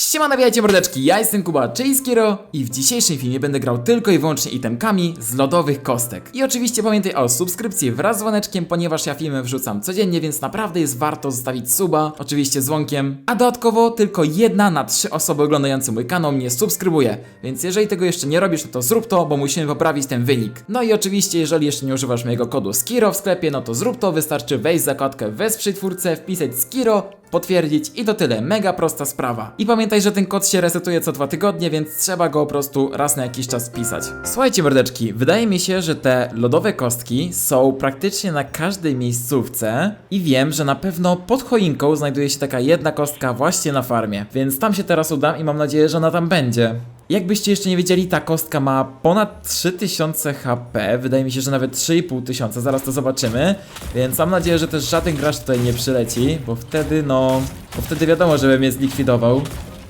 Siema, nawijajcie mordeczki, ja jestem Kuba, czyli Skiro i w dzisiejszym filmie będę grał tylko i wyłącznie itemkami z lodowych kostek. I oczywiście pamiętaj o subskrypcji wraz z dzwoneczkiem, ponieważ ja filmy wrzucam codziennie, więc naprawdę jest warto zostawić suba, oczywiście dzwonkiem. A dodatkowo tylko jedna na trzy osoby oglądające mój kanał mnie subskrybuje, więc jeżeli tego jeszcze nie robisz, no to zrób to, bo musimy poprawić ten wynik. No i oczywiście, jeżeli jeszcze nie używasz mojego kodu Skiro w sklepie, no to zrób to, wystarczy wejść w zakładkę wesprzyj twórcę, wpisać Skiro, potwierdzić i to tyle, mega prosta sprawa. I pamiętaj, że ten kod się resetuje co dwa tygodnie, więc trzeba go po prostu raz na jakiś czas wpisać. Słuchajcie mordeczki, wydaje mi się, że te lodowe kostki są praktycznie na każdej miejscówce i wiem, że na pewno pod choinką znajduje się taka jedna kostka właśnie na farmie, więc tam się teraz udam i mam nadzieję, że ona tam będzie. Jakbyście jeszcze nie wiedzieli, ta kostka ma ponad 3000 HP, wydaje mi się, że nawet 3500, zaraz to zobaczymy, więc mam nadzieję, że też żaden gracz tutaj nie przyleci, bo wtedy no, bo wtedy wiadomo, żeby mnie zlikwidował.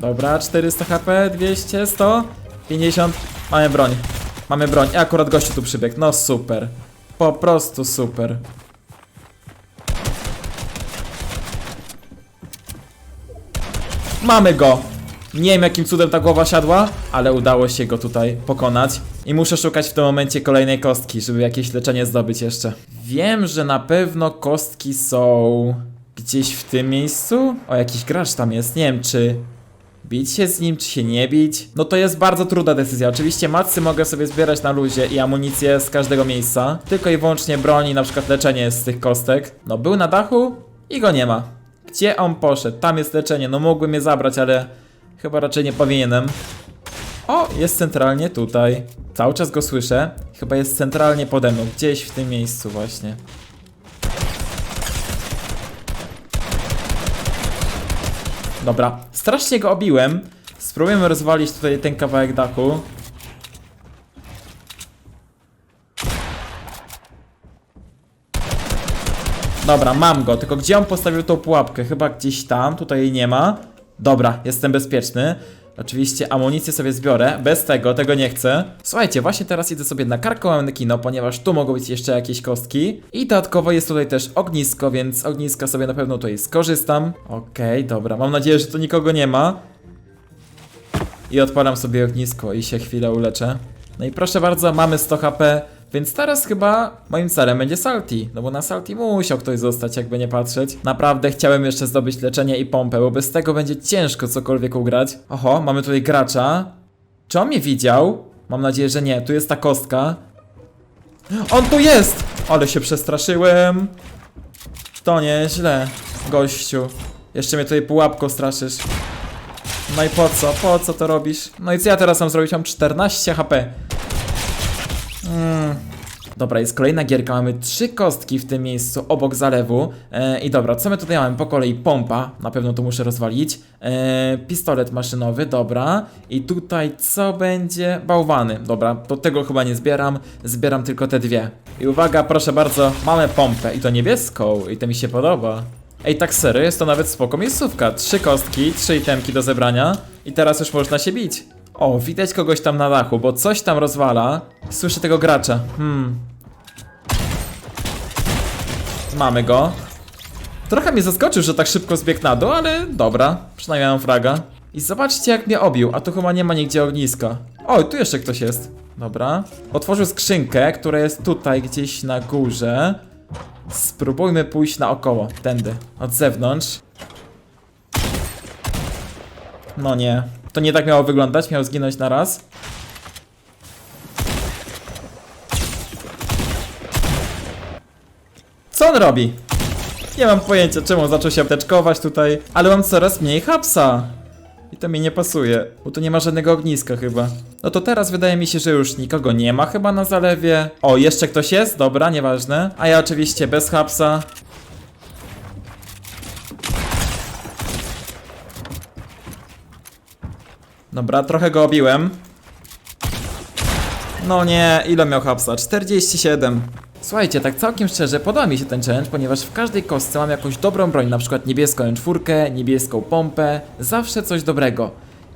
Dobra, 400 HP, 200, 100, 50, mamy broń, mamy broń, i akurat gościu tu przybiegł, no super, po prostu super. Mamy go! Nie wiem jakim cudem ta głowa siadła, ale udało się go tutaj pokonać. I muszę szukać w tym momencie kolejnej kostki, żeby jakieś leczenie zdobyć jeszcze. Wiem, że na pewno kostki są gdzieś w tym miejscu. O, jakiś gracz tam jest. Nie wiem, czy bić się z nim, czy się nie bić. No to jest bardzo trudna decyzja. Oczywiście macy mogę sobie zbierać na luzie i amunicję z każdego miejsca. Tylko i wyłącznie broni, na przykład leczenie z tych kostek. No był na dachu i go nie ma. Gdzie on poszedł? Tam jest leczenie. No mógłbym je zabrać, ale chyba raczej nie powinienem. O, jest centralnie tutaj. Cały czas go słyszę. Chyba jest centralnie pode mną, gdzieś w tym miejscu właśnie. Dobra, strasznie go obiłem. Spróbujemy rozwalić tutaj ten kawałek dachu. Dobra, mam go, tylko gdzie on postawił tą pułapkę? Chyba gdzieś tam, tutaj jej nie ma. Dobra, jestem bezpieczny. Oczywiście amunicję sobie zbiorę, bez tego, tego nie chcę. Słuchajcie, właśnie teraz idę sobie na karkołomne kino, ponieważ tu mogą być jeszcze jakieś kostki. I dodatkowo jest tutaj też ognisko, więc z ogniska sobie na pewno tutaj skorzystam. Okej, dobra, mam nadzieję, że tu nikogo nie ma. I odpalam sobie ognisko i się chwilę uleczę. No i proszę bardzo, mamy 100 HP, więc teraz chyba moim celem będzie Salty. No bo na Salty musiał ktoś zostać, jakby nie patrzeć. Naprawdę chciałem jeszcze zdobyć leczenie i pompę, bo bez tego będzie ciężko cokolwiek ugrać. Oho, mamy tutaj gracza. Czy on mnie widział? Mam nadzieję, że nie. Tu jest ta kostka. On tu jest! Ale się przestraszyłem. To nieźle, gościu. Jeszcze mnie tutaj pułapką straszysz. No i po co? Po co to robisz? No i co ja teraz mam zrobić? Mam 14 HP. Mm. Dobra, jest kolejna gierka, mamy trzy kostki w tym miejscu obok zalewu. E, I dobra, co my tutaj mamy? Po kolei pompa, na pewno to muszę rozwalić. E, pistolet maszynowy, dobra. I tutaj co będzie? Bałwany. Dobra, to tego chyba nie zbieram, zbieram tylko te dwie. I uwaga, proszę bardzo, mamy pompę i to niebieską i to mi się podoba. Ej, tak serio, jest to nawet spoko miejscówka. Trzy kostki, trzy itemki do zebrania i teraz już można się bić. O, widać kogoś tam na dachu, bo coś tam rozwala. Słyszę tego gracza. Hmm. Mamy go. Trochę mnie zaskoczył, że tak szybko zbiegł na dół, ale dobra. Przynajmniej mam fraga. I zobaczcie jak mnie obił, a tu chyba nie ma nigdzie ogniska. O, tu jeszcze ktoś jest. Dobra. Otworzył skrzynkę, która jest tutaj gdzieś na górze. Spróbujmy pójść naokoło, tędy, od zewnątrz. No nie. To nie tak miało wyglądać, miał zginąć na raz. Co on robi? Nie mam pojęcia, czemu zaczął się apteczkować tutaj, ale mam coraz mniej hapsa. I to mi nie pasuje, bo tu nie ma żadnego ogniska chyba. No to teraz wydaje mi się, że już nikogo nie ma chyba na zalewie. O, jeszcze ktoś jest? Dobra, nieważne. A ja oczywiście bez hapsa. Dobra, trochę go obiłem. No nie, ile miał hapsa? 47. Słuchajcie, tak całkiem szczerze, podoba mi się ten challenge, ponieważ w każdej kostce mam jakąś dobrą broń, na przykład niebieską M4, niebieską pompę, zawsze coś dobrego.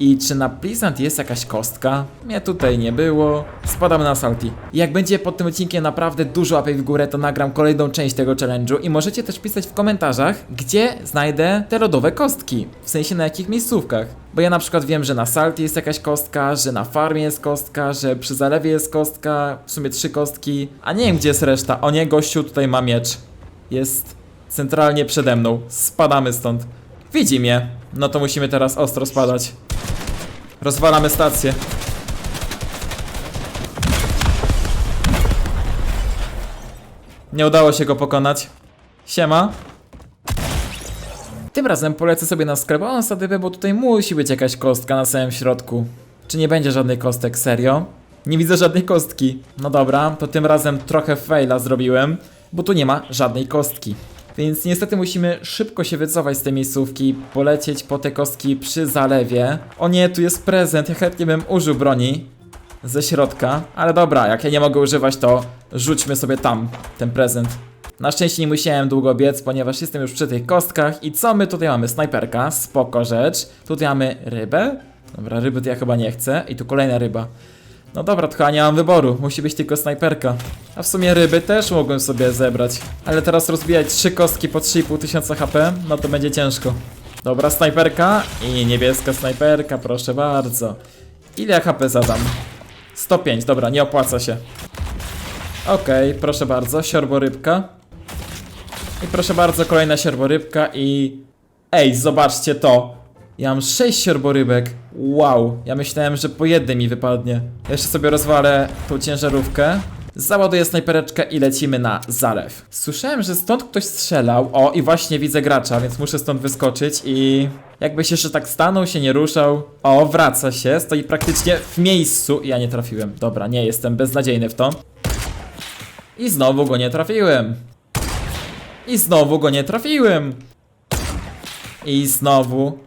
I czy na Pleasant jest jakaś kostka? Mnie tutaj nie było. Spadamy na Salty. Jak będzie pod tym odcinkiem naprawdę dużo łapek w górę, to nagram kolejną część tego challenge'u i możecie też pisać w komentarzach, gdzie znajdę te lodowe kostki. W sensie na jakich miejscówkach. Bo ja na przykład wiem, że na Salty jest jakaś kostka, że na farmie jest kostka, że przy zalewie jest kostka, w sumie trzy kostki. A nie wiem gdzie jest reszta. O nie, gościu tutaj ma miecz. Jest centralnie przede mną. Spadamy stąd. Widzi mnie. No to musimy teraz ostro spadać. Rozwalamy stację. Nie udało się go pokonać. Siema. Tym razem polecę sobie na sklep on sadybę, bo tutaj musi być jakaś kostka na samym środku. Czy nie będzie żadnej kostek, serio? Nie widzę żadnej kostki. No dobra, to tym razem trochę faila zrobiłem, bo tu nie ma żadnej kostki. Więc niestety musimy szybko się wycofać z tej miejscówki, polecieć po te kostki przy zalewie. O nie, tu jest prezent, ja chętnie bym użył broni ze środka, ale dobra, jak ja nie mogę używać, to rzućmy sobie tam ten prezent. Na szczęście nie musiałem długo biec, ponieważ jestem już przy tych kostkach. I co my tutaj mamy? Snajperka, spoko rzecz. Tutaj mamy rybę. Dobra, ryby to ja chyba nie chcę. I tu kolejna ryba. No dobra, to chyba nie mam wyboru, musi być tylko snajperka. A w sumie ryby też mogłem sobie zebrać. Ale teraz rozbijać trzy kostki po 3,5 tysiąca HP, no to będzie ciężko. Dobra, snajperka i niebieska snajperka, proszę bardzo. Ile ja HP zadam? 105, dobra, nie opłaca się. Okej, proszę bardzo, siorborybka. I proszę bardzo, kolejna siorborybka i... Ej, zobaczcie to! Ja mam 6 siorborybek. Wow, ja myślałem, że po jednej mi wypadnie. Jeszcze sobie rozwalę tą ciężarówkę. Załaduję snajpereczkę i lecimy na zalew. Słyszałem, że stąd ktoś strzelał. O, i właśnie widzę gracza, więc muszę stąd wyskoczyć i... Jakby się jeszcze tak stanął, się nie ruszał. O, wraca się, stoi praktycznie w miejscu. Ja nie trafiłem. Dobra, nie, jestem beznadziejny w to. I znowu go nie trafiłem. I znowu go nie trafiłem. I znowu.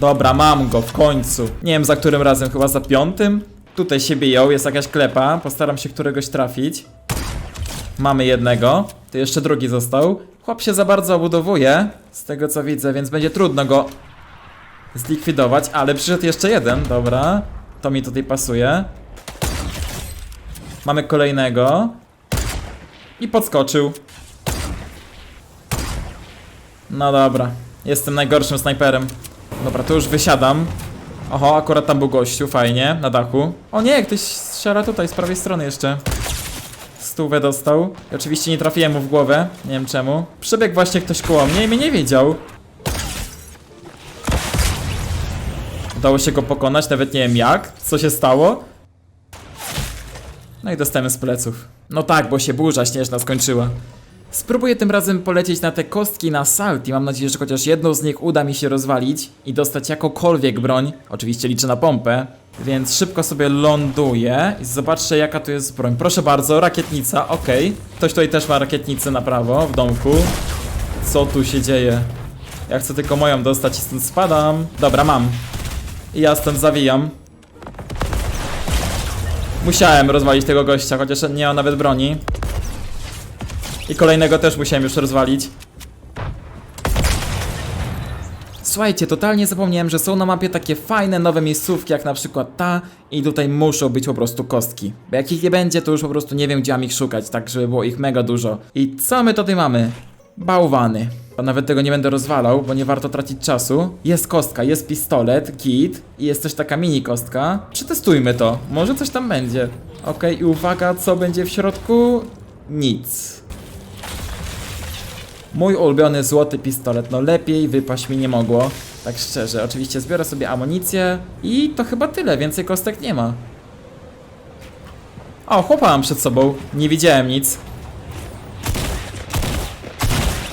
Dobra, mam go w końcu. Nie wiem za którym razem, chyba za piątym. Tutaj się biją, jest jakaś klepa. Postaram się któregoś trafić. Mamy jednego. Tu jeszcze drugi został. Chłop się za bardzo obudowuje, z tego co widzę, więc będzie trudno go zlikwidować, ale przyszedł jeszcze jeden, dobra. To mi tutaj pasuje. Mamy kolejnego. I podskoczył. No dobra. Jestem najgorszym snajperem. Dobra, to już wysiadam. Oho, akurat tam był gościu, fajnie, na dachu. O nie, ktoś strzela tutaj, z prawej strony jeszcze. Stówę dostał. I oczywiście nie trafiłem mu w głowę, nie wiem czemu. Przebiegł właśnie ktoś koło mnie i mnie nie wiedział. Udało się go pokonać, nawet nie wiem jak, co się stało. No i dostałem z pleców. No tak, bo się burza śnieżna skończyła. Spróbuję tym razem polecieć na te kostki na salt i mam nadzieję, że chociaż jedną z nich uda mi się rozwalić i dostać jakąkolwiek broń. Oczywiście liczę na pompę, więc szybko sobie ląduję i zobaczę jaka tu jest broń. Proszę bardzo, rakietnica, okej. Ktoś tutaj też ma rakietnicę na prawo, w domku. Co tu się dzieje? Ja chcę tylko moją dostać i stąd spadam. Dobra, mam. I ja stąd zawijam. Musiałem rozwalić tego gościa, chociaż nie miał nawet broni. I kolejnego też musiałem już rozwalić. Słuchajcie, totalnie zapomniałem, że są na mapie takie fajne nowe miejscówki, jak na przykład ta i tutaj muszą być po prostu kostki. Bo jak ich nie będzie, to już po prostu nie wiem, gdzie mam ich szukać, tak żeby było ich mega dużo. I co my tutaj mamy? Bałwany. A nawet tego nie będę rozwalał, bo nie warto tracić czasu. Jest kostka, jest pistolet, kit i jest też taka mini kostka. Przetestujmy to, może coś tam będzie. Okej, i uwaga, co będzie w środku? Nic. Mój ulubiony złoty pistolet, no lepiej wypaść mi nie mogło, tak szczerze. Oczywiście zbiorę sobie amunicję i to chyba tyle, więcej kostek nie ma. O, chłopa mam przed sobą, nie widziałem nic.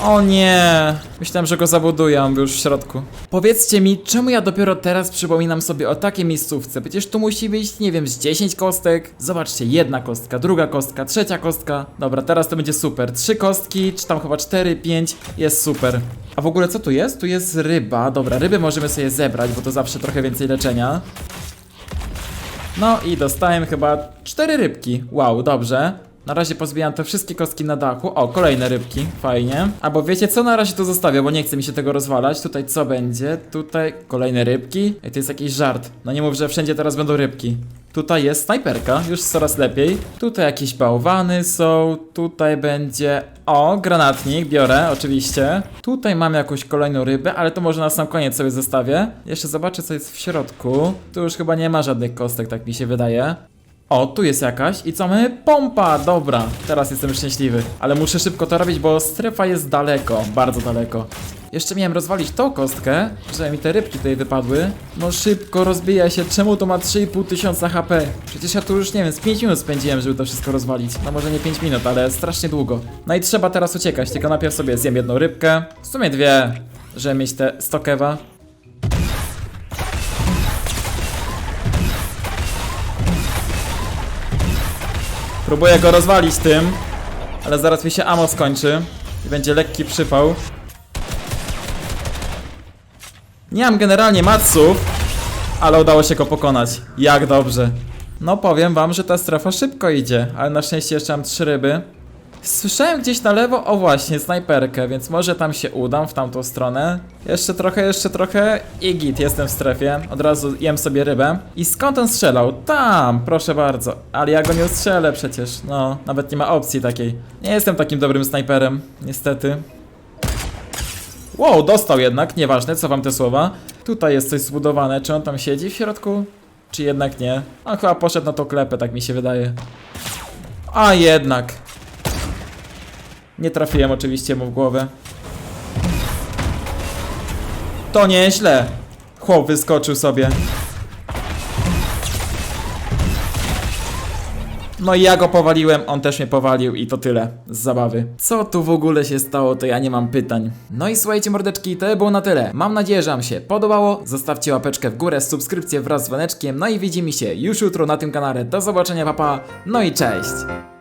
O nie, myślałem, że go zabuduję, on był już w środku. Powiedzcie mi, czemu ja dopiero teraz przypominam sobie o takiej miejscówce? Przecież tu musi być, nie wiem, z 10 kostek. Zobaczcie, jedna kostka, druga kostka, trzecia kostka. Dobra, teraz to będzie super. Trzy kostki, czy tam chyba 4, 5, jest super. A w ogóle co tu jest? Tu jest ryba. Dobra, ryby możemy sobie zebrać, bo to zawsze trochę więcej leczenia. No i dostałem chyba cztery rybki. Wow, dobrze. Na razie pozbijam te wszystkie kostki na dachu. O, kolejne rybki, fajnie. Albo wiecie co, na razie to zostawię, bo nie chce mi się tego rozwalać. Tutaj co będzie? Tutaj kolejne rybki. Ej, to jest jakiś żart. No nie mów, że wszędzie teraz będą rybki. Tutaj jest snajperka, już coraz lepiej. Tutaj jakieś bałwany są. Tutaj będzie. O, granatnik, biorę, oczywiście. Tutaj mam jakąś kolejną rybę, ale to może na sam koniec sobie zostawię. Jeszcze zobaczę, co jest w środku. Tu już chyba nie ma żadnych kostek, tak mi się wydaje. O, tu jest jakaś i co mamy? Pompa! Dobra, teraz jestem szczęśliwy. Ale muszę szybko to robić, bo strefa jest daleko, bardzo daleko. Jeszcze miałem rozwalić tą kostkę, żeby mi te rybki tutaj wypadły. No szybko rozbija się, czemu to ma 3,5 tysiąca HP? Przecież ja tu już, nie wiem, z 5 minut spędziłem, żeby to wszystko rozwalić. No może nie 5 minut, ale strasznie długo. No i trzeba teraz uciekać, tylko najpierw sobie zjem jedną rybkę. W sumie dwie, żeby mieć te stokewa. Próbuję go rozwalić tym, ale zaraz mi się ammo skończy i będzie lekki przypał. Nie mam generalnie matsów, ale udało się go pokonać. Jak dobrze. No powiem wam, że ta strefa szybko idzie, ale na szczęście jeszcze mam trzy ryby. Słyszałem gdzieś na lewo, o właśnie, snajperkę, więc może tam się udam w tamtą stronę. Jeszcze trochę, jeszcze trochę i git, jestem w strefie. Od razu jem sobie rybę. I skąd on strzelał? Tam, proszę bardzo. Ale ja go nie ustrzelę przecież, no, nawet nie ma opcji takiej. Nie jestem takim dobrym snajperem, niestety. Wow, dostał jednak, nieważne, co wam te słowa. Tutaj jest coś zbudowane, czy on tam siedzi w środku? Czy jednak nie? On chyba poszedł na tą klepę, tak mi się wydaje. A jednak. Nie trafiłem oczywiście mu w głowę. To nieźle. Chłop wyskoczył sobie. No i ja go powaliłem, on też mnie powalił i to tyle z zabawy. Co tu w ogóle się stało, to ja nie mam pytań. No i słuchajcie mordeczki, to było na tyle. Mam nadzieję, że wam się podobało. Zostawcie łapeczkę w górę, subskrypcję wraz z dzwoneczkiem. No i widzimy się już jutro na tym kanale. Do zobaczenia, papa. No i cześć!